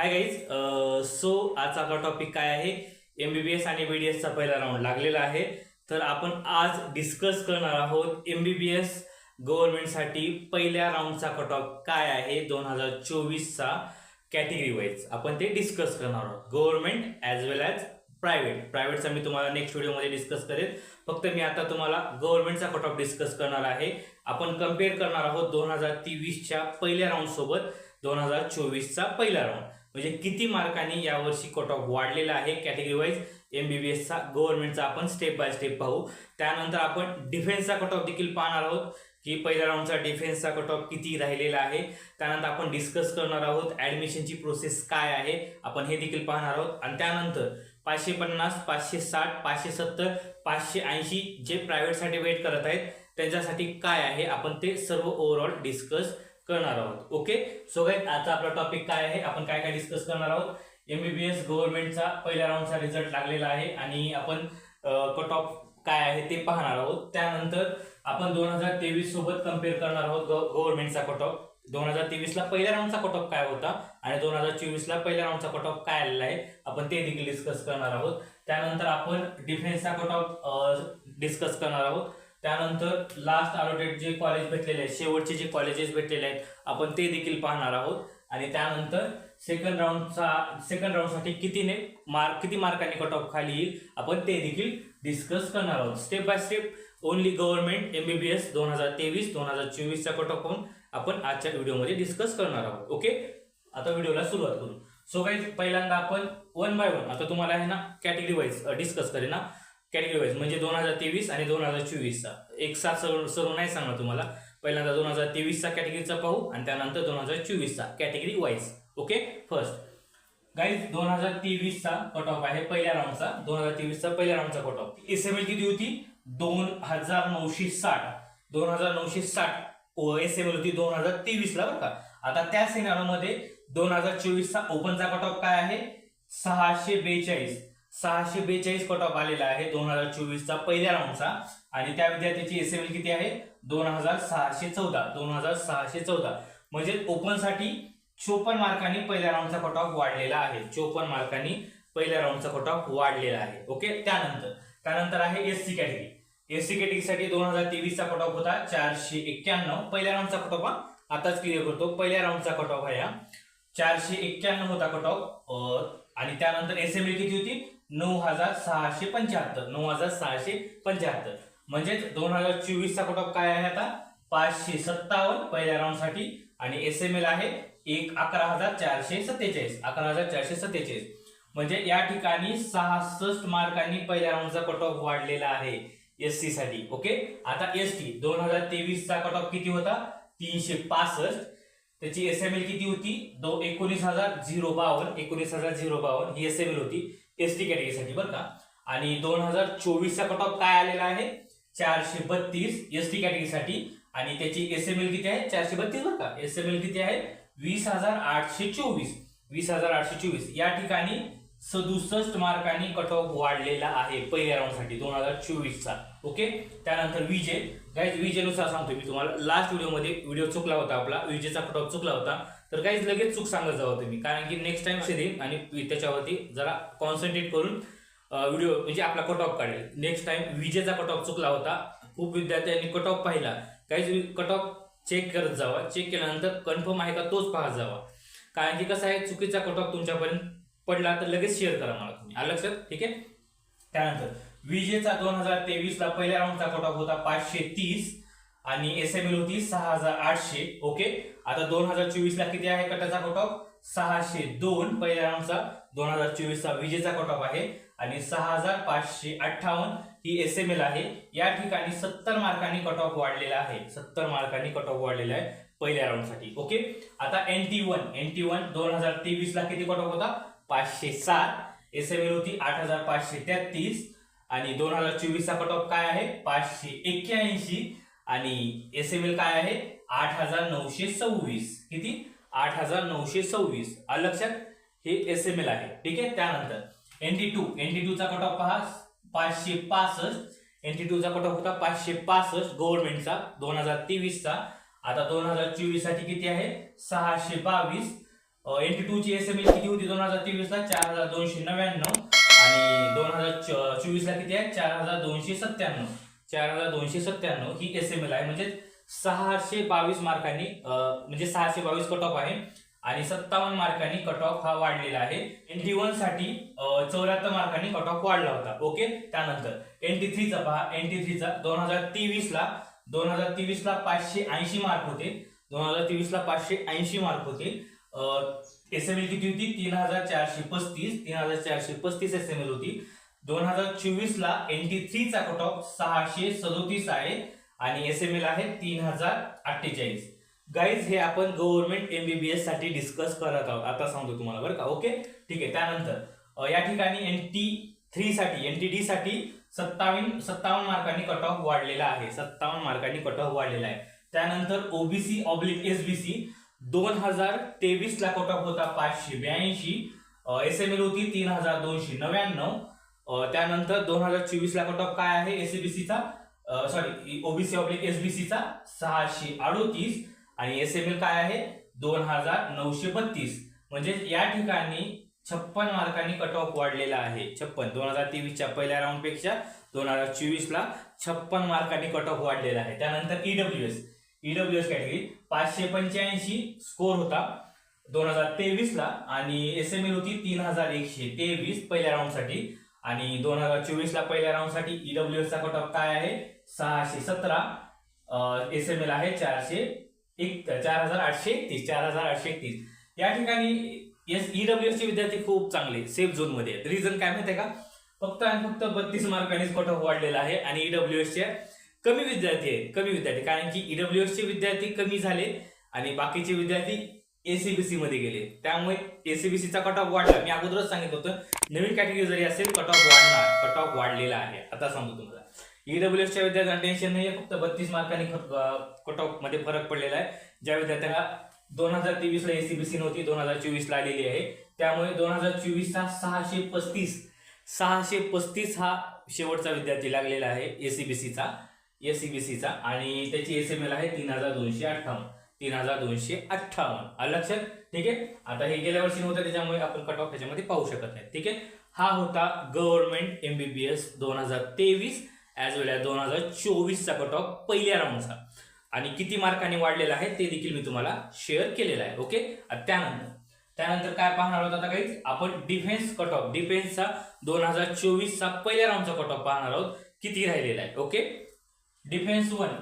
Hi guys so आजचा आपला topic काय आहे? एमबीबीएस आणि बीडीएसचा पहिला राऊंड लागलेला आहे. तर आपण आज डिस्कस करणार आहोत एमबीबीएस गव्हर्नमेंटसाठी पहिल्या राऊंडचा कट ऑफ काय आहे? दोन हजार चोवीसचा कॅटेगरी वाईज आपण ते डिस्कस करणार आहोत. Government as well as private प्रायव्हेटचा मी तुम्हाला नेक्स्ट व्हिडिओमध्ये डिस्कस करेल. फक्त मी आता तुम्हाला गव्हर्नमेंटचा कट ऑफ डिस्कस करणार आहे. आपण कंपेअर करणार आहोत दोन हजार तेवीसच्या पहिल्या राऊंडसोबत दोन हजार चोवीसचा पहिला राऊंड म्हणजे किती मार्कांनी यावर्षी कट ऑफ वाढलेला आहे कॅटेगरी वाईज एसचा गव्हर्नमेंटचा आपण स्टेप बाय स्टेप पाहू. त्यानंतर आपण डिफेन्सचा कट ऑफ देखील पाहणार आहोत की पहिल्या राऊंडचा डिफेन्सचा कट ऑफ किती राहिलेला आहे. त्यानंतर आपण डिस्कस करणार आहोत ॲडमिशनची प्रोसेस काय आहे. आपण हे देखील पाहणार आहोत. आणि त्यानंतर पाचशे पन्नास पाचशे साठ पाचशे सत्तर पाचशे ऐंशी जे प्रायव्हेटसाठी वेट करत आहेत त्यांच्यासाठी काय आहे? आपण ते सर्व ओव्हरऑल डिस्कस करणार आहोत. ओके सो गाईज आजचा आपला टॉपिक काय आहे? आपण काय काय डिस्कस करणार आहोत? एमबीबीएस गव्हर्नमेंटचा पहिल्या राऊंडचा रिझल्ट लागलेला आहे आणि आपण कट ऑफ काय आहे ते पाहणार आहोत. त्यानंतर आपण दोन हजार तेवीस सोबत कंपेअर करणार आहोत गव्हर्नमेंटचा कट ऑफ दोन हजार तेवीसला पहिल्या राऊंडचा कट ऑफ काय होता आणि दोन हजार चोवीसला पहिल्या राऊंडचा कट ऑफ काय आलेला आहे? आपण ते देखील डिस्कस करणार आहोत. त्यानंतर आपण डिफेन्सचा कट ऑफ डिस्कस करणार आहोत. त्यानंतर लास्ट अलॉटेड जे कॉलेज भेटलेले आहेत शेवटचे जे कॉलेजेस भेटलेले आहेत आपण ते देखील पाहणार आहोत. आणि त्यानंतर सेकंड राऊंडचा सेकंड राऊंडसाठी कितीने मार्क किती मार्कांनी कट ऑफ खाली येईल आपण ते देखील डिस्कस करणार आहोत. Step by step only government MBBS दोन हजार तेवीस दोन हजार चोवीसचा कट ऑफ होऊन आपण आजच्या व्हिडिओमध्ये डिस्कस करणार आहोत. ओके आता व्हिडिओला सुरुवात करू. सो काही पहिल्यांदा आपण वन बाय वन आता तुम्हाला आहे ना कॅटेगरी वाईज डिस्कस करेन. ना कॅटेगरी वाईज म्हणजे दोन हजार तेवीस आणि दोन हजार चोवीसचा एक साथ सर्व सर्व नाही सांगणार तुम्हाला पहिल्यांदा दोन हजार तेवीसचा कॅटेगरीचा पाहू आणि त्यानंतर दोन हजार चोवीसचा category wise okay first guys दोन हजार तेवीसचा कट ऑफ आहे पहिल्या राऊंडचा दोन हजार तेवीसचा पहिल्या राऊंडचा cut off S M L किती होती दोन हजार नऊशे साठ दोन हजार नऊशे साठ एस एम एल होती दोन हजार तेवीसला बरं का आता त्या सिनारोमध्ये दोन हजार चोवीसचा ओपनचा कट ऑफ काय आहे सहाशे बेचाळीस सहाशे बेचाळीस कट ऑफ आलेला आहे दोन हजार चोवीसचा पहिल्या राऊंडचा आणि त्या विद्यार्थ्याची एस एम एल किती आहे? दोन हजार सहाशे चौदा. दोन हजार सहाशे चौदा. म्हणजे ओपनसाठी चोपन्न मार्कांनी पहिल्या राऊंडचा कट ऑफ वाढलेला आहे. चोपन्न मार्कांनी पहिल्या राऊंडचा कट ऑफ वाढलेला आहे. ओके? त्यानंतर त्यानंतर आहे S C category S C कॅटेगरीसाठी दोन हजार तेवीसचा कट ऑफ होता चारशे एक्क्याण्णव. पहिल्या राऊंडचा कट ऑफ हा आताच क्लिअर करतो. पहिल्या राऊंडचा कट ऑफ आहे हा चारशे एक्क्याण्णव होता कट ऑफ आणि त्यानंतर एस एम किती होती? नऊ हजार सहाशे पंच्याहत्तर. नऊ हजार सहाशे पंच्याहत्तर. म्हणजेच दोन हजार चोवीसचा कट ऑफ काय आहे आता? पाचशे सत्तावन्न पहिल्या राऊंडसाठी. आणि एस एम एल आहे एक अकरा हजार चारशे सत्तेचाळीस. अकरा हजार चारशे सत्तेचाळीस. म्हणजे या ठिकाणी सहासष्ट मार्कांनी पहिल्या राऊंडचा कट ऑफ वाढलेला आहे एस सी साठी. ओके? आता एस टी दोन हजार तेवीसचा कट ऑफ किती होता? तीनशे पासष्ट. त्याची एस एम एल किती होती? दो एकोणीस हजार झिरो बावन्न. एकोणीस हजार झिरो बावन्न ही एस एम एल होती. एस टी कॅटेगरीसाठी बरं का? आणि दोन हजार चोवीसचा कट ऑफ काय आलेला आहे? चारशे बत्तीस एस टी कॅटेगरीसाठी आणि त्याची एस एम एल किती आहे? चारशे बत्तीस बरं का? एस एम एल किती आहे? वीस हजार आठशे चोवीस. वीस हजार आठशे चोवीस. या ठिकाणी सदुसष्ट मार्कांनी कट ऑफ वाढलेला आहे पहिल्या राऊंडसाठी दोन हजार चोवीसचा. ओके? त्यानंतर विजे गाईज विजेनुसार सांगतो मी तुम्हाला. लास्ट व्हिडिओमध्ये व्हिडिओ चुकला होता आपला. विजेचा कट ऑफ चुकला होता. तर काहीच लगेच चूक सांगत जावं तुम्ही. कारण की नेक्स्ट टाइम देईन आणि त्याच्यावरती जरा कॉन्सन्ट्रेट करून व्हिडिओ म्हणजे आपला कट ऑफ काढेल. नेक्स्ट टाइम विजेचा कट ऑफ चुकला होता खूप विद्यार्थ्यांनी कट ऑफ पाहिला. काहीच कट ऑफ चेक करत जावा. चेक केल्यानंतर कन्फर्म आहे का तोच पाहत जावा. कारण की कसं आहे चुकीचा कट ऑफ तुमच्यापर्यंत पडला तर लगेच शेअर करा मला तुम्ही. आलं लक्षात? ठीक आहे? त्यानंतर विजेचा दोन हजार तेवीसला पहिल्या राऊंडचा कट ऑफ होता पाचशे तीस. आणि एस एम एल होती सहा हजार आठशे ओके? आता दोन हजार चोवीस ला किती आहे कटाचा कट ऑफ सहाशे दोन पहिल्या राऊंडचा दोन हजार चोवीस चा विजेचा कट ऑफ आहे. आणि सहा हजार पाचशे अठ्ठावन्न ही एस एम एल आहे. या ठिकाणी सत्तर मार्कांनी कट ऑफ वाढलेला आहे. सत्तर मार्कांनी कट ऑफ वाढलेला आहे पहिल्या राऊंडसाठी ओके? आता N T one N T one दोन हजार तेवीस ला किती कट ऑफ होता? पाचशे सात. एस एम एल होती आठ हजार पाचशे तेहतीस. आणि दोन हजार चोवीसचा कट ऑफ काय आहे? पाचशे एक्क्याऐंशी. आणि एस एम एल काय आहे? आठ हजार नऊशे सव्वीस. किती? आठ हजार नऊशे सव्वीस. लक्षात? हे एस एम एल आहे. ठीक आहे? त्यानंतर एनटी टू एन टू टूचा कट ऑफ पहा. पाचशे पासष्ट. एन टी टूचा कट ऑफ होता पाचशे पासष्ट गव्हर्नमेंटचा दोन हजार तेवीसचा. आता दोन हजार चोवीससाठी किती आहे? सहाशे बावीस. एनटी टू ची एस एम एल किती होती दोन हजार तेवीस ला चार हजार दोनशे नव्याण्णव. आणि दोन हजार चोवीस ला किती आहे? चार हजार दोनशे सत्त्याण्णव. चार हजार दोनशे सत्त्याण्णव ही एस एम एल आहे. म्हणजे सहाशे बावीस मार्कांनी म्हणजे सहाशे बावीस कट ऑफ आहे आणि सत्तावन्न मार्कांनी कट ऑफ हा वाढलेला आहे. एनटी वनसाठी चौऱ्याहत्तर मार्कांनी कट ऑफ वाढला होता. ओके त्यानंतर एनटी थ्रीचा पहा. एनटी थ्रीचा दोन हजार तेवीस ला दोन हजार तेवीस ला पाचशे ऐंशी मार्क होते. दोन हजार तेवीस ला पाचशे ऐंशी मार्क होते. एस एम एल किती होती? तीन हजार चारशे पस्तीस. तीन हजार चारशे पस्तीस एस एम एल होती. दोन हजार चोवीस ला एन टी थ्रीचा कट ऑफ सहाशे सदोतीस आहे आणि एस एम एल आहे तीन हजार अठ्ठेचाळीस. गाईज हे आपण गव्हर्नमेंट एमबीबीएससाठी डिस्कस करत आहोत. आता सांगतो तुम्हाला बरं का ओके ठीक आहे त्यानंतर या ठिकाणी एन टी थ्री साठी एन टी डी साठी सत्तावीन सत्तावन्न मार्कांनी कट ऑफ वाढलेला आहे. सत्तावन्न मार्कांनी कट ऑफ वाढलेला आहे. त्यानंतर ओबीसी ऑब्लिक एसबीसी दोन हजार तेवीस ला कट ऑफ होता पाचशे ब्याऐंशी. एस एम एल होती तीन हजार दोनशे नव्याण्णव. त्यानंतर दोन हजार चोवीसला कट ऑफ काय आहे? एसईबीसीचा सॉरी ओबीसी ऑब्लिक एसबीसीचा सहाशे अडोतीस आणि एस एम एल काय आहे? दोन हजार नऊशे बत्तीस. म्हणजे या ठिकाणी छप्पन मार्कांनी कट ऑफ वाढलेला आहे. छप्पन. दोन हजार तेवीसच्या पहिल्या राऊंडपेक्षा दोन हजार चोवीसला छप्पन मार्कांनी कट ऑफ वाढलेला आहे. त्यानंतर EW S EW S category पाचशे पंच्याऐंशी स्कोर होता दोन हजार तेवीसला आणि एस एम एल होती तीन हजार एकशे तेवीस पहिल्या राऊंडसाठी आणि दोन हजार चोवीस ला पहिल्या राऊंडसाठी ईडब्ल्यू एसचा कट ऑफ काय आहे? सहाशे सतरा. एस एम एल आहे चारशे एक चार हजार आठशे एकतीस चार हजार आठशे एकतीस. या ठिकाणी एस ईडब्ल्यू एसचे विद्यार्थी खूप चांगले सेफ झोनमध्ये आहेत. रिझन काय माहितीये का? फक्त आणि फक्त बत्तीस मार्कांनीच कट ऑफ वाढलेला आहे आणि ईडब्ल्यू एसचे कमी विद्यार्थी आहेत कमी विद्यार्थी. कारण की ईडब्ल्यू एसचे विद्यार्थी कमी झाले आणि बाकीचे विद्यार्थी एसीबीसी मध्ये गेले. त्यामुळे एसीबीसीचा कट ऑफ वाढला. मी अगोदरच सांगितलं होतं नवीन कॅटेगरी जरी असेल कट ऑफ वाढणार. कट ऑफ वाढलेला आहे. आता सांगतो तुम्हाला. ईडब्ल्यू एसच्या विद्यार्थ्यांना टेन्शन नाही फक्त बत्तीस मार्कांनी कट ऑफमध्ये फरक पडलेला आहे. ज्या विद्यार्थ्यांना दोन हजार तेवीस ला एसीबीसी नव्हती दोन हजार चोवीस ला आलेली आहे. त्यामुळे दोन हजार चोवीसचा सहाशे पस्तीस सहाशे पस्तीस हा शेवटचा विद्यार्थी लागलेला आहे एसीबीसीचा एसीबीसीचा आणि त्याची एस एम एल आहे तीन हजार दोनशे अठ्ठावन्न. तीन हजार दोनशे अठ्ठावन्न. आलं लक्षात? ठीक आहे? आता हे गेल्या वर्षी नव्हतं त्याच्यामुळे आपण कट ऑफ त्याच्यामध्ये पाहू शकत नाही. ठीक आहे? हा होता गव्हर्नमेंट एमबीबीएस दोन हजार तेवीस ॲज वेल ॲज दोन हजार चोवीसचा कट ऑफ पहिल्या राऊंडचा आणि किती मार्कांनी वाढलेला आहे ते देखील मी तुम्हाला शेअर केलेलं आहे. ओके त्यानंतर त्यानंतर काय पाहणार आहोत आता काही आपण डिफेन्स कट ऑफ डिफेन्सचा दोन हजार चोवीसचा पहिल्या राऊंडचा कट ऑफ पाहणार आहोत. किती राहिलेला आहे? ओके डिफेन्स वन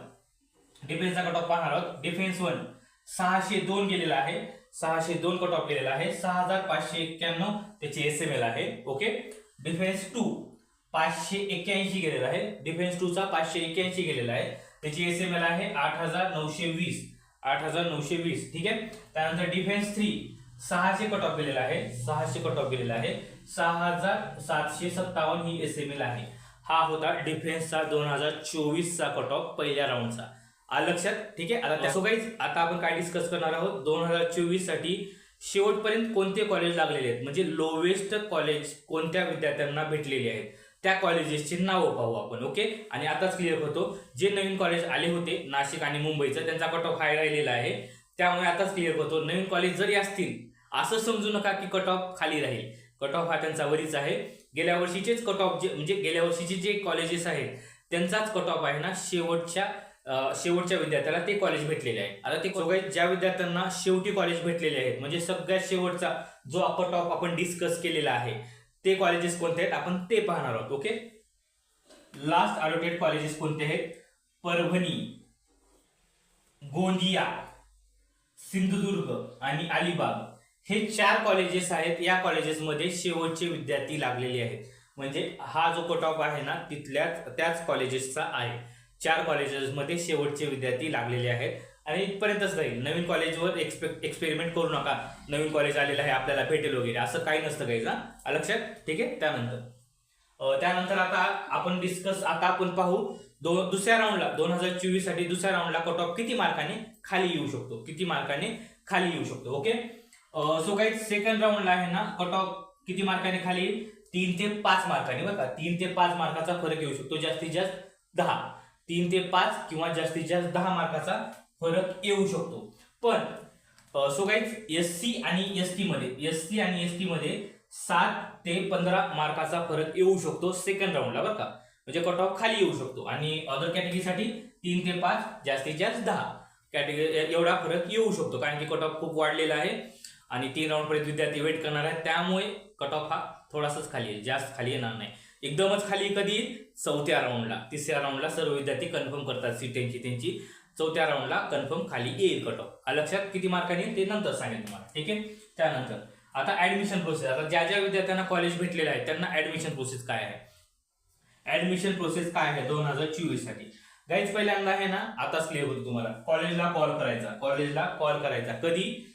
डिफेन्सचा कट ऑफ पाहणार आहोत. डिफेन्स वन सहाशे दोन गेलेला आहे. सहाशे दोन कट ऑफ गेलेला आहे. सहा हजार पाचशे एक्क्याण्णव त्याची एस एम एल आहे. ओके डिफेन्स टू पाचशे एक्क्याऐंशी गेलेला आहे. डिफेन्स टूचा पाचशे एक्क्याऐंशी गेलेला आहे. त्याची एस एम एल आहे आठ हजार नऊशे वीस. आठ हजार नऊशे वीस. ठीक आहे? त्यानंतर डिफेन्स थ्री सहाशे कट ऑफ गेलेला आहे. सहाशे कट ऑफ गेलेला आहे. सहा हजार सातशे सत्तावन्न ही एस एम एल आहे. हा होता डिफेन्सचा दोन हजार चोवीसचा कट ऑफ पहिल्या राऊंडचा आलं लक्षात? ठीक आहे? आता त्यासो काहीच आता आपण काय डिस्कस करणार आहोत? दोन हजार चोवीससाठी शेवटपर्यंत कोणते कॉलेज लागलेले आहेत? म्हणजे लोवेस्ट कॉलेज कोणत्या विद्यार्थ्यांना भेटलेले आहेत? त्या कॉलेजेसची नावं पाहू आपण ओके आणि आताच क्लिअर होतो जे नवीन कॉलेज आले होते नाशिक आणि मुंबईचं त्यांचा कट ऑफ हाय राहिलेला आहे. त्यामुळे आताच क्लिअर होतो नवीन कॉलेज जरी असतील असं समजू नका की कट ऑफ खाली राहील. कट ऑफ हा त्यांचा वरीच आहे. गेल्या वर्षीचेच कट ऑफ जे म्हणजे गेल्या वर्षीचे जे कॉलेजेस आहेत त्यांचाच कट ऑफ आहे ना शेवटच्या शेवटच्या विद्यार्थ्याला ते कॉलेज भेटलेले आहे. आता ते सगळे ज्या विद्यार्थ्यांना शेवटी कॉलेज भेटलेले आहेत म्हणजे सगळ्यात शेवटचा जो अपर टॉप आपण डिस्कस केलेला आहे ते कॉलेजेस कोणते आहेत? आपण ते पाहणार आहोत ओके लास्ट अलोटेड कॉलेजेस कोणते आहेत? परभणी गोंदिया सिंधुदुर्ग आणि अलिबाग. हे चार कॉलेजेस आहेत या कॉलेजेसमध्ये शेवटचे विद्यार्थी लागलेले आहेत. म्हणजे हा जो कट ऑफ आहे ना तिथल्याच त्याच कॉलेजेसचा आहे. चार कॉलेजेसमध्ये शेवटचे विद्यार्थी लागलेले आहेत. आणि इथपर्यंतच राहील नवीन कॉलेजवर एक्सपे एक्सपेरिमेंट करू नका. नवीन कॉलेज आलेलं आहे आपल्याला भेटेल वगैरे. असं काही नसतं काही ना लक्षात? ठीक आहे? त्यानंतर. त्यानंतर आता आपण डिस्कस आता आपण पाहू दो दुसऱ्या राऊंडला दोन हजार चोवीससाठी दुसऱ्या राऊंडला कट ऑफ किती मार्काने खाली येऊ शकतो? किती मार्काने खाली येऊ शकतो? ओके? सो काही सेकंड राऊंडला आहे ना कट ऑफ किती मार्काने खाली येईल? तीन ते पाच मार्काने बघा तीन ते पाच मार्काचा फरक येऊ शकतो जास्तीत जास्त दहा. तीन ते पाच किंवा जास्तीत जास्त दहा मार्काचा फरक येऊ शकतो. पण सो गाईज एस सी आणि एस टी मध्ये एस सी आणि एस टी मध्ये सात ते पंधरा मार्काचा फरक येऊ शकतो सेकंड राऊंडला बरं का? म्हणजे कट ऑफ खाली येऊ शकतो. आणि अदर कॅटेगरीसाठी तीन ते पाच जास्तीत जास्त दहा कॅटेगरी एवढा फरक येऊ शकतो. कारण की कट ऑफ खूप वाढलेला आहे. आणि तीन राऊंडपर्यंत विद्यार्थी वेट करणार आहे त्यामुळे कट ऑफ हा थोडासाच खाली येईल जास्त खाली येणार नाही. एकदमच खाली कधी? चौथ्या राऊंडला तिसऱ्या राऊंडला सर्व विद्यार्थी कन्फर्म करतात सीट त्यांची. त्यांची चौथ्या राऊंडला कन्फर्म खाली येईल कट ऑफ लक्षात किती मार्कांनी येईल ते नंतर सांगेल तुम्हाला. ठीक आहे? त्यानंतर. आता ऍडमिशन प्रोसेस आता ज्या ज्या विद्यार्थ्यांना कॉलेज भेटलेलं आहे त्यांना ऍडमिशन प्रोसेस काय आहे? ऍडमिशन प्रोसेस काय आहे दोन हजार चोवीससाठी? गाईज पहिल्यांदा आहे ना आताच क्लिअर होतो तुम्हाला. कॉलेजला कॉल करायचा. कॉलेजला कॉल करायचा. कधी?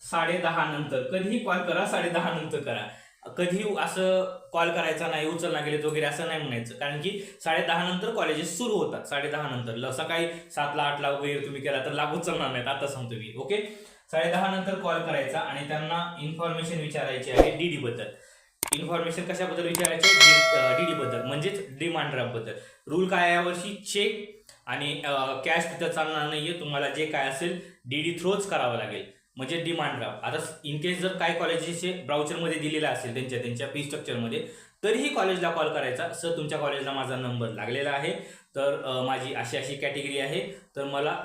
साडे दहा नंतर. कधीही कॉल करा साडे दहा नंतर करा. कधी असं कॉल करायचा नाही उचलला गेलेत वगैरे असं नाही म्हणायचं. कारण की साडे दहा नंतर कॉलेजेस सुरू होतात साडे दहा नंतर. ल- सकाळी सातला आठला वगैरे तुम्ही केला तर लागू उचलणार नाहीत आता सांगतो मी ओके साडे दहा नंतर कॉल करायचा आणि त्यांना इन्फॉर्मेशन विचारायची आहे डीडी बद्दल. इन्फॉर्मेशन कशाबद्दल विचारायचे? डीडी बद्दल म्हणजेच डिमांड ड्राफ्टबद्दल रूल काय आहे यावर्षी चेक आणि कॅश तिथं चालणार नाहीये. तुम्हाला जे काय असेल डीडी थ्रोच करावं लागेल. म्हणजे डिमांड ड्राफ्ट आता इन केस जर काही कॉलेजेसचे ब्राउचरमध्ये दिलेला असेल त्यांच्या त्यांच्या फी स्ट्रक्चरमध्ये तरीही कॉलेजला कॉल करायचा. सर तुमच्या कॉलेजला माझा नंबर लागलेला आहे. तर माझी अशी अशी कॅटेगरी आहे. तर मला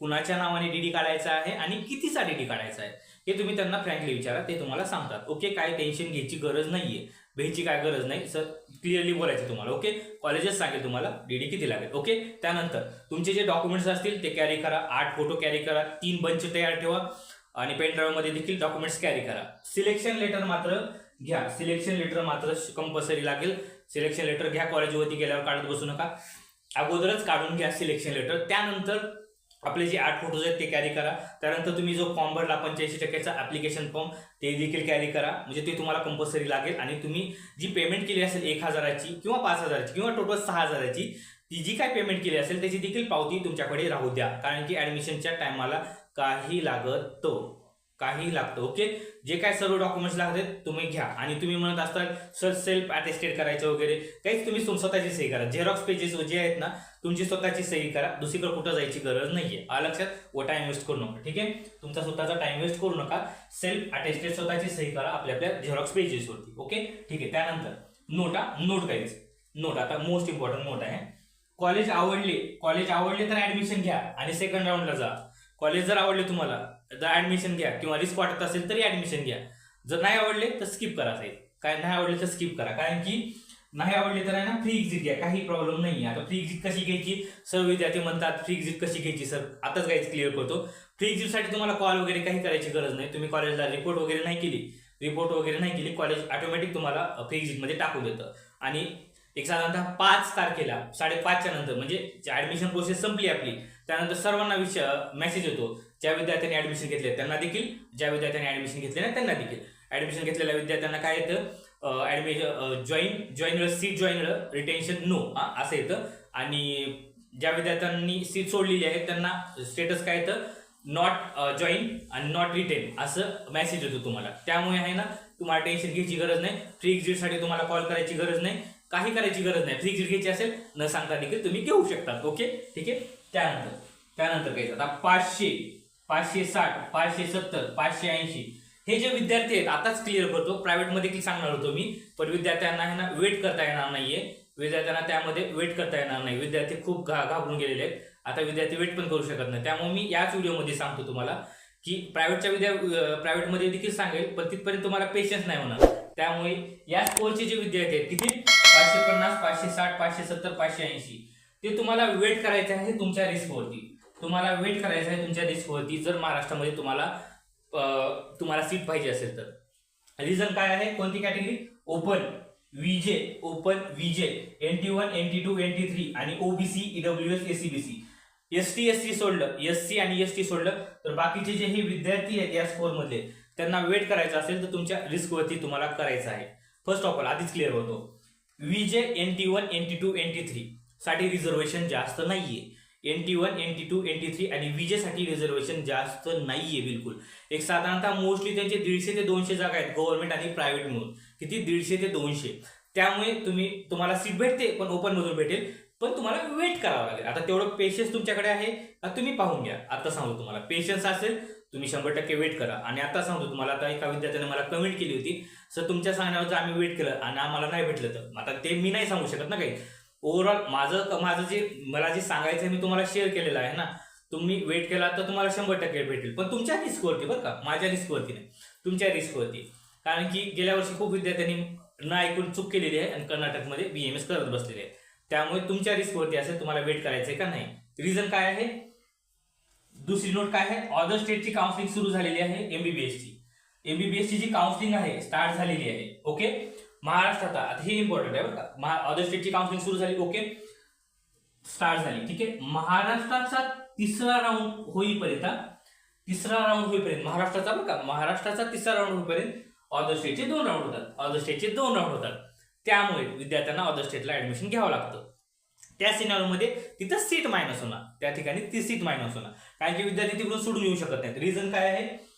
कुणाच्या नावाने डीडी काढायचा आहे आणि कितीचा डीडी काढायचा आहे हे तुम्ही त्यांना फ्रँकली विचारा. ते तुम्हाला सांगतात. ओके काय टेन्शन घ्यायची गरज नाही आहे घ्यायची काय गरज नाही. सर क्लिअरली बोलायचं तुम्हाला. ओके? कॉलेजेस सांगेल तुम्हाला डीडी किती लागेल. ओके? त्यानंतर तुमचे जे डॉक्युमेंट्स असतील ते कॅरी करा. आठ फोटो कॅरी करा. तीन बंच तयार ठेवा. आणि पेन देखील डॉक्युमेंट्स कॅरी करा. सिलेक्शन लेटर मात्र घ्या. सिलेक्शन लेटर मात्र कंपल्सरी लागेल. सिलेक्शन लेटर घ्या. कॉलेजवरती गेल्यावर काढत बसू नका. अगोदरच काढून घ्या सिलेक्शन लेटर त्यानंतर आपले जे आठ फोटोज आहेत ते कॅरी करा. त्यानंतर तुम्ही जो फॉर्म भरला पंच्याऐंशी टक्क्याचा ॲप्लिकेशन फॉर्म ते देखील कॅरी करा. म्हणजे ते तुम्हाला कंपल्सरी लागेल. आणि तुम्ही जी पेमेंट केली असेल एक हजाराची किंवा पाच हजाराची किंवा टोटल सहा हजाराची ती जी काय पेमेंट केली असेल त्याची देखील पावती तुमच्याकडे राहू द्या. कारण की ॲडमिशनच्या टायमाला काही लागत तो काही लागतं ओके जे काय सर्व डॉक्युमेंट्स लागतात तुम्ही घ्या. आणि तुम्ही म्हणत असताल सर सेल्फ अटेस्टेड करायचं वगैरे. काहीच तुम्ही तुम- स्वतःची सही करा. झेरॉक्स पेजेस जे आहेत ना तुमची स्वतःची सही करा. दुसरीकडे कुठं जायची गरज नाहीये. आ लक्षात? व टाइम वेस्ट करू नका ठीक आहे? तुमचा स्वतःचा टाइम वेस्ट करू नका. सेल्फ अटेस्टेड स्वतःची सही करा आपल्या आपल्या झेरॉक्स पेजेसवरती ओके ठीक आहे त्यानंतर नोटा नोट काहीच नोट आता मोस्ट इम्पॉर्टंट नोट आहे. कॉलेज आवडले कॉलेज आवडले तर ऍडमिशन घ्या. आणि सेकंड राऊंडला जा. कॉलेज जर आवडले तुम्हाला तर ऍडमिशन घ्या. किंवा रिस्क वाटत असेल तरी ऍडमिशन घ्या. जर नाही आवडले तर स्किप करा साहेब. काय नाही आवडले तर स्किप करा. कारण की नाही आवडले तर आहे ना फ्री एक्झिट घ्या. काही प्रॉब्लेम नाही आता फ्री एक्झिट कशी घ्यायची? सर्व विद्यार्थी म्हणतात फ्री एक्झिट कशी घ्यायची सर आताच काहीच क्लिअर करतो. फ्री एक्झिटसाठी तुम्हाला कॉल वगैरे काही करायची गरज नाही. तुम्ही कॉलेजला रिपोर्ट वगैरे नाही केली. रिपोर्ट वगैरे नाही केली कॉलेज ऑटोमॅटिक तुम्हाला फ्री एक्झिटमध्ये टाकून देतं. आणि एक साधारणतः पाच तारखेला साडेपाचच्या नंतर म्हणजे ऍडमिशन प्रोसेस संपली आपली त्यानंतर सर्वांना विषय मेसेज येतो. ज्या विद्यार्थ्यांनी ऍडमिशन घेतले त्यांना देखील. ज्या विद्यार्थ्यांनी ऍडमिशन घेतले नाही त्यांना देखील. ऍडमिशन घेतलेल्या विद्यार्थ्यांना काय येतं? Admission join join seat join retention no असं येतं. आणि ज्या विद्यार्थ्यांनी सीट सोडलेली आहे त्यांना स्टेटस काय येतं? नॉट जॉईन आणि नॉट रिटेन असं मेसेज येतो तुम्हाला. त्यामुळे आहे ना तुम्हाला टेन्शन घ्यायची गरज नाही. फ्री एक्झिटसाठी तुम्हाला कॉल करायची गरज नाही. काही करायची गरज नाही. फ्री एक्झिट घ्यायची असेल न सांगता देखील तुम्ही घेऊ शकता. ओके ठीक आहे? त्यानंतर त्यानंतर काय आता पाचशे पाचशे साठ पाचशे सत्तर पाचशे ऐंशी. हे जे विद्यार्थी आहेत आताच क्लिअर करतो. प्रायव्हेटमध्ये सांगणार होतो मी? पण विद्यार्थ्यांना आहे ना वेट करता येणार नाहीये. विद्यार्थ्यांना त्यामध्ये वेट करता येणार नाही. विद्यार्थी खूप घा घाबरून गेलेले आहेत. आता विद्यार्थी वेट पण करू शकत नाही. त्यामुळे मी याच व्हिडिओमध्ये सांगतो तुम्हाला की प्रायव्हेटच्या विद्या प्रायव्हेटमध्ये देखील सांगेल पण तिथपर्यंत तुम्हाला पेशन्स नाही होणार. त्यामुळे या कोर्सचे जे विद्यार्थी आहेत किती? पाचशे पन्नास पाचशे साठ पाचशे सत्तर पाचशे ऐंशी. ते तुम्हाला वेट करायचं आहे तुमच्या रिस्कवरती तुम्हाला वेट करायचं आहे तुमच्या रिस्कवरती जर महाराष्ट्रामध्ये तुम्हाला तुम्हाला सीट पाहिजे असेल तर. रिझन काय आहे? कोणती category open VJ open VJ N T one N T two N T three आणि OBC EW S SEBC S T S C सोडलं. एस सी आणि एस टी सोडलं. तर बाकीचे जे हे विद्यार्थी आहेत या स्कोर त्यांना वेट करायचं असेल तर तुमच्या रिस्कवरती तुम्हाला करायचं आहे. फर्स्ट ऑफ ऑल आधीच क्लिअर होतो. VJ N T one N T two N T three साठी रिझर्वेशन जास्त नाहीये. N T one N T two N T three आणि विजेसाठी रिझर्वेशन जास्त नाहीये बिलकुल. एक साधारणतः मोस्टली त्यांचे दीडशे ते दोनशे जागा आहेत गव्हर्नमेंट आणि प्रायव्हेट मिळून किती? दीडशे ते दोनशे. त्यामुळे तुम्ही तुम्हाला सीट भेटते पण ओपनमधून भेटेल. पण तुम्हाला वेट करावं लागेल. आता तेवढं पेशन्स तुमच्याकडे आहे का तुम्ही पाहून घ्या. आता सांगतो तुम्हाला. पेशन्स असेल तुम्ही शंभर टक्के वेट करा. आणि आता सांगतो तुम्हाला आता एका विद्यार्थ्याने मला कमेंट केली होती. सर तुमच्या सांगण्यावर जर आम्ही वेट केलं आणि आम्हाला नाही भेटलं तर. आता ते मी नाही सांगू शकत ना काही. ओव्हरऑल माझं माझं जे मला जे सांगायचं आहे मी तुम्हाला शेअर केलेलं आहे ना. तुम्ही वेट केला तर तुम्हाला शंभर टक्के भेटेल. पण तुमच्या रिस्कवरती बरं का माझ्या रिस्कवरती नाही. तुमच्या रिस्कवरती कारण की गेल्या वर्षी खूप विद्यार्थ्यांनी न ऐकून चूक केलेली आहे आणि कर्नाटकमध्ये बी एम एस करत बसलेले आहे. त्यामुळे तुमच्या रिस्कवरती असेल तुम्हाला वेट करायचं आहे का नाही? रिझन काय आहे? दुसरी नोट काय आहे? ऑदर स्टेटची काउन्सिलिंग सुरू झालेली आहे एमबीबीएसची एमबीबीएसची जी काउन्सिलिंग आहे स्टार्ट झालेली आहे. ओके महाराष्ट्रात आता हे इम्पॉर्टंट आहे बरं का. महा ऑदर स्टेटची काउन्सिलिंग सुरू झाली ओके स्टार्ट झाली ठीक आहे. महाराष्ट्राचा तिसरा राऊंड होईपर्यंत तिसरा राऊंड होईपर्यंत महाराष्ट्राचा बरं का महाराष्ट्राचा तिसरा राऊंड होईपर्यंत ऑदर स्टेटचे दोन राऊंड होतात. ऑदर स्टेटचे दोन राऊंड होतात. त्यामुळे विद्यार्थ्यांना ऑदर स्टेटला ऍडमिशन घ्यावं लागतं. त्या सिनारोमध्ये तिथं सीट मायनस होणार. त्या ठिकाणी ती सीट मायनस होणार. कारण की विद्यार्थी तिकडून सोडून येऊ शकत नाहीत. रिझन काय आहे?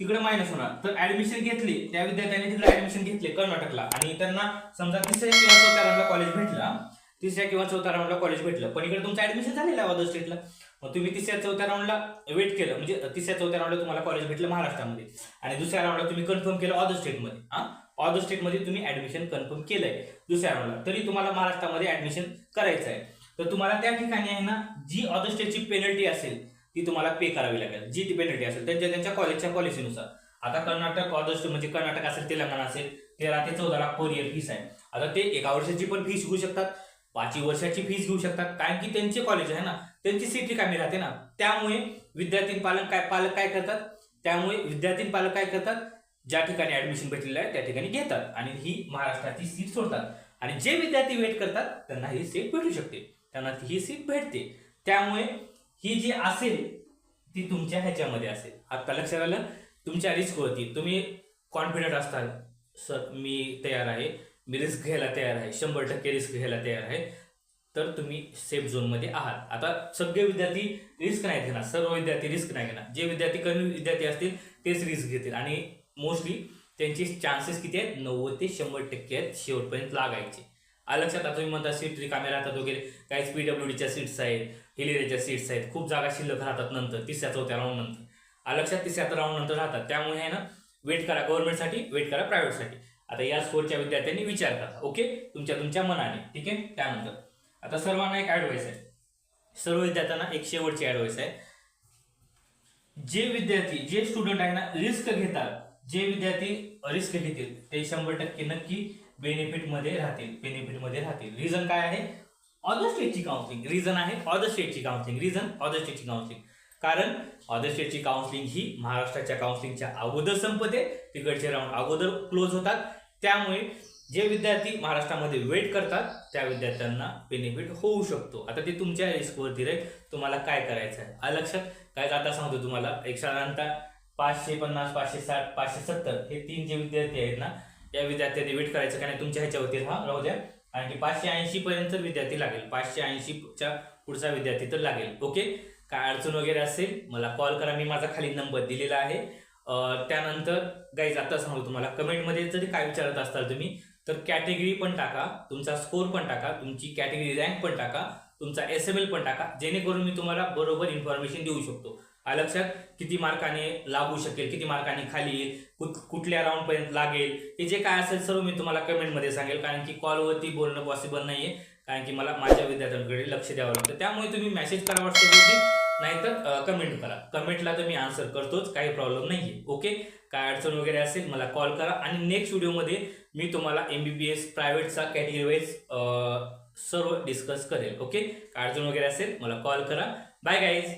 तिकडे मायनस होणार. तर ऍडमिशन घेतली त्या विद्यार्थ्यांनी तिकडे ऍडमिशन घेतले कर्नाटकला. आणि त्यांना समजा तिसऱ्या किंवा चौथ्या राऊंडला कॉलेज भेटला तिसऱ्या किंवा चौथ्या राऊंडला कॉलेज भेटलं. पण इकडे तुमचं ऍडमिशन झालेलं आहे अदर स्टेटला मग तुम्ही तिसऱ्या चौथ्या राऊंडला वेट केलं. म्हणजे तिसऱ्या चौथ्या राऊंडला तुम्हाला कॉलेज भेटलं महाराष्ट्रामध्ये. आणि दुसऱ्या राऊंडला तुम्ही कन्फर्म केलं अदर स्टेटमध्ये हा? अदर स्टेटमध्ये तुम्ही ऍडमिशन कन्फर्म केलंय दुसऱ्या राऊंडला तरी तुम्हाला महाराष्ट्रामध्ये ऍडमिशन करायचं आहे तर तुम्हाला त्या ठिकाणी आहे ना जी अदर स्टेटची पेनल्टी असेल ती तुम्हाला पे करावी लागेल. जी ती पेनल्टी असेल त्यांच्या त्यांच्या कॉलेजच्या पॉलिसीनुसार आता कर्नाटक अदर म्हणजे कर्नाटक असेल तेलंगणा असेल तेरा ते चौदा लाख पर इयर फीस आहे. आता ते एका वर्षाची पण फीस घेऊ शकतात. पाचवी वर्षाची फीस घेऊ शकतात. कारण की त्यांचे कॉलेज आहे ना त्यांची सीट रिकामी राहते ना. त्यामुळे विद्यार्थी पालक काय पालक काय करतात? त्यामुळे विद्यार्थी पालक काय करतात? ज्या ठिकाणी ऍडमिशन भेटलेलं आहे त्या ठिकाणी घेतात. आणि ही महाराष्ट्राची सीट सोडतात. आणि जे विद्यार्थी वेट करतात त्यांना ही सीट भेटू शकते. त्यांना ही सीट भेटते. त्यामुळे ही जी असेल ती तुमच्या ह्याच्यामध्ये असेल. आता लक्षात आलं? तुमच्या रिस्क होती तुम्ही कॉन्फिडंट असताल. सर मी तयार आहे. मी रिस्क घ्यायला तयार आहे. शंभर टक्के रिस्क घ्यायला तयार आहे. तर तुम्ही सेफ झोनमध्ये आहात. आता सगळे विद्यार्थी रिस्क नाही घेणार. सर्व विद्यार्थी रिस्क नाही घेणार. जे विद्यार्थी कमी विद्यार्थी असतील तेच रिस्क घेतील. आणि मोस्टली त्यांचे चान्सेस किती आहेत? नव्वद ते शंभर टक्के आहेत. शेवटपर्यंत लागायचे. आ लक्षात आता तुम्ही म्हणता सीट रिकाम्या राहतात वगैरे. काही पी डब्ल्यू डीच्या सीट्स आहेत हिलेरेच्या सीट्स आहेत. खूप जागा शिल्लक राहतात नंतर तिसऱ्या चौथ्या राऊंड नंतर. आ लक्षात तिसऱ्या राऊंड नंतर राहतात. त्यामुळे आहे ना वेट करा गव्हर्नमेंटसाठी वेट करा प्रायव्हेटसाठी आता या स्कोरच्या विद्यार्थ्यांनी विचार करा ओके तुमच्या तुमच्या मनाने ठीक आहे? त्यानंतर. आता सर्वांना एक ॲडवाईस आहे. सर्व विद्यार्थ्यांना एक शेवटची ॲडवाईस आहे. जे विद्यार्थी जे स्टुडंट आहे ना रिस्क घेतात जे विद्यार्थी रिस्क घेतील ते शंभर टक्के नक्की बेनिफिटमध्ये राहतील बेनिफिटमध्ये राहतील. रिझन काय आहे? ऑदर स्टेटची काउन्सिलिंग रिझन आहे ऑदर स्टेटची काउन्सिलिंग रिझन ऑदर स्टेटची काउन्सिलिंग कारण ऑदर स्टेटची काउन्सिलिंग ही महाराष्ट्राच्या काउन्सिलिंगच्या अगोदर संपते तिकडचे राऊंड अगोदर क्लोज होतात. त्यामुळे जे विद्यार्थी महाराष्ट्रामध्ये वेट करतात त्या विद्यार्थ्यांना बेनिफिट होऊ शकतो. आता ते तुमच्या रिस्कवरती राहील. तुम्हाला काय करायचं आहे? लक्षात? काय आता सांगतो तुम्हाला? एक साधारणतः पाचशे पन्नास पाचशे साठ पाचशे सत्तर हे तीन जे विद्यार्थी आहेत ना या विद्यार्थ्यांनी वेट करायचं का नाही तुमच्या ह्याच्यावरती. हा राहू द्या. कारण की पाचशे ऐंशी पर्यंत विद्यार्थी लागेल. पाचशे ऐंशीच्या पुढचा विद्यार्थी तर लागेल. ओके? काय अडचण वगैरे असेल मला कॉल करा. मी माझा खाली नंबर दिलेला आहे. त्यानंतर गाईज आता सांगू तुम्हाला. कमेंटमध्ये जरी काय विचारत असताल तुम्ही तर कॅटेगरी पण टाका. तुमचा स्कोर पण टाका. तुमची कॅटेगरी रँक पण टाका. तुमचा एस एम एल पण टाका. जेणेकरून मी तुम्हाला बरोबर इन्फॉर्मेशन देऊ शकतो. लक्षात? किती मार्काने लागू शकेल किती मार्काने खाली येईल कुठल्या राऊंड पर्यंत लागेल? हे जे काय असेल सर्व मी तुम्हाला कमेंटमध्ये सांगेल कारण की कॉलवरती बोलणं पॉसिबल नाहीये. कारण की मला माझ्या विद्यार्थ्यांकडे लक्ष द्यावं लागतं. त्यामुळे तुम्ही मेसेज करा व्हॉट्सअपवरती नाहीतर कमेंट करा. कमेंटला तर मी आन्सर करतोच काही प्रॉब्लेम नाहीये. ओके काय अडचण वगैरे असेल मला कॉल करा. आणि नेक्स्ट व्हिडिओमध्ये मी तुम्हाला एम बी बी एस प्रायव्हेटचा कॅटेगरी वाईज सर्व डिस्कस करेल. ओके काय अडचण वगैरे असेल मला कॉल करा. Bye guys